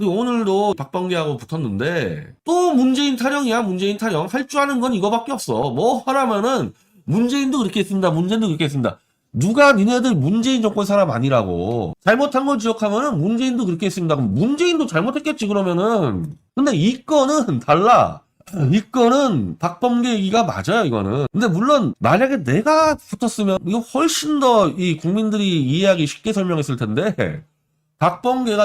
그리고 오늘도 박범계하고 붙었는데 또 문재인 타령이야 문재인 타령 할 줄 아는 건 이거밖에 없어. 뭐 하라면은 문재인도 그렇게 했습니다 문재인도 그렇게 했습니다. 누가 니네들 문재인 정권 사람 아니라고. 잘못한 걸 지적하면은 문재인도 그렇게 했습니다. 그럼 문재인도 잘못했겠지 그러면은. 근데 이 건은 달라. 이 건은 박범계 얘기가 맞아요, 이거는. 근데 물론, 만약에 내가 붙었으면, 이거 훨씬 더 이 국민들이 이해하기 쉽게 설명했을 텐데,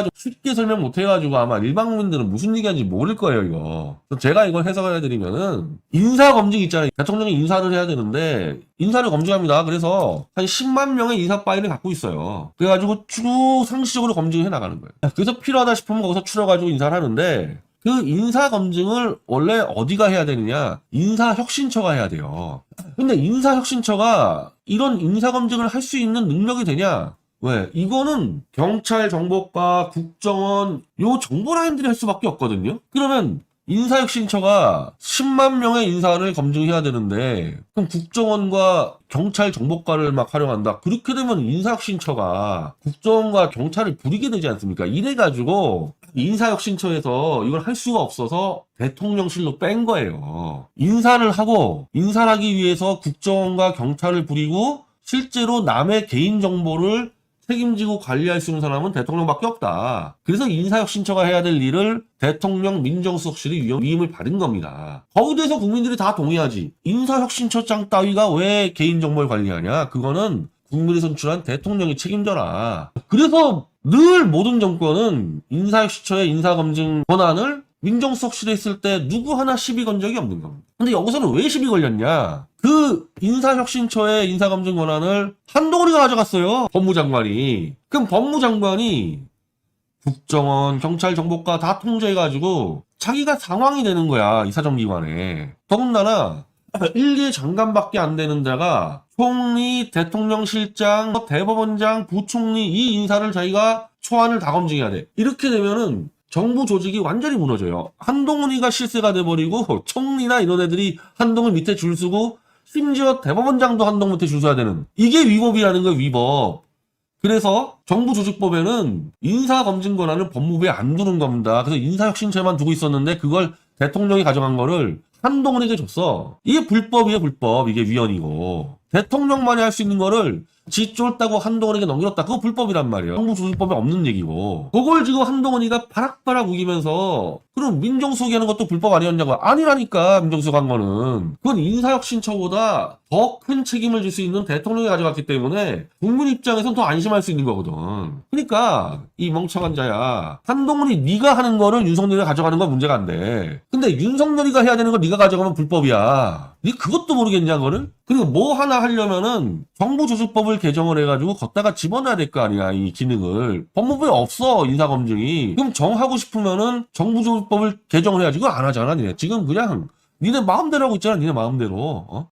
좀 쉽게 설명 못 해가지고 아마 일반 국민들은 무슨 얘기하는지 모를 거예요, 이거. 제가 이걸 해석을 해드리면은, 인사 검증 있잖아요. 대통령이 인사를 해야 되는데, 인사를 검증합니다. 그래서 한 10만 명의 인사 파일을 갖고 있어요. 그래가지고 쭉 상시적으로 검증해 나가는 거예요. 그래서 필요하다 싶으면 거기서 추려가지고 인사를 하는데, 그 인사 검증을 원래 어디가 해야 되느냐? 인사 혁신처가 해야 돼요. 근데 인사 혁신처가 이런 인사 검증을 할 수 있는 능력이 되냐? 왜? 이거는 경찰 정보과 국정원 요 정보 라인들이 할 수밖에 없거든요. 그러면 인사혁신처가 10만 명의 인사를 검증해야 되는데 그럼 국정원과 경찰 정보과를 막 활용한다. 그렇게 되면 인사혁신처가 국정원과 경찰을 부리게 되지 않습니까? 이래가지고 인사혁신처에서 이걸 할 수가 없어서 대통령실로 뺀 거예요. 인사를 하고 인사를 하기 위해서 국정원과 경찰을 부리고 실제로 남의 개인 정보를 책임지고 관리할 수 있는 사람은 대통령밖에 없다. 그래서 인사혁신처가 해야 될 일을 대통령 민정수석실이 위임- 위임을 받은 겁니다. 거기에 대해서 국민들이 다 동의하지. 인사혁신처장 따위가 왜 개인정보를 관리하냐? 그거는 국민이 선출한 대통령이 책임져라. 그래서 늘 모든 정권은 인사혁신처의 인사검증 권한을 민정수석실에 있을 때 누구 하나 시비 건 적이 없는 겁니다. 근데 여기서는 왜 시비 걸렸냐? 그 인사혁신처의 인사검증 권한을 한동훈이가 가져갔어요. 법무장관이. 그럼 법무장관이 국정원, 경찰, 정보과 다 통제해가지고 자기가 상황이 되는 거야. 이 사정기관에. 더군다나 1개 장관밖에 안 되는 데가 총리, 대통령 실장, 대법원장, 부총리 이 인사를 자기가 초안을 다 검증해야 돼. 이렇게 되면은 정부 조직이 완전히 무너져요. 한동훈이가 실세가 돼버리고 총리나 이런 애들이 한동훈 밑에 줄 서고 심지어 대법원장도 한동훈 밑에 줄 서야 되는 이게 위법이라는 거예요. 위법. 그래서 정부 조직법에는 인사검증 권한을 법무부에 안 두는 겁니다. 그래서 인사혁신처에만 두고 있었는데 그걸 대통령이 가져간 거를 한동훈에게 줬어. 이게 불법이에요, 불법. 이게 위헌이고. 대통령만이 할 수 있는 거를 지 쫄다고 한동훈에게 넘겼다. 그거 불법이란 말이에요. 정부조직법에 없는 얘기고. 그걸 지금 한동훈이가 바락바락 우기면서 그럼 민정수석이 하는 것도 불법 아니었냐고. 아니라니까, 민정수석 한 거는. 그건 인사혁신처보다 더 큰 책임을 질 수 있는 대통령이 가져갔기 때문에 국민 입장에선 더 안심할 수 있는 거거든. 그러니까 이 멍청한 자야. 한동훈이 네가 하는 거를 윤석열이 가져가는 건 문제가 안 돼. 근데 윤석열이가 해야 되는 걸 네가 가져가면 불법이야. 네 그것도 모르겠냐 그거를? 그리고 뭐 하나 하려면은 정부조직법을 개정을 해가지고 걷다가 집어넣어야 될 거 아니야 이 기능을. 법무부에 없어 인사검증이. 그럼 정하고 싶으면은 정부조직법을 개정을 해야지 그거 안 하잖아 니네. 지금 그냥 니네 마음대로 하고 있잖아 니네 마음대로. 어?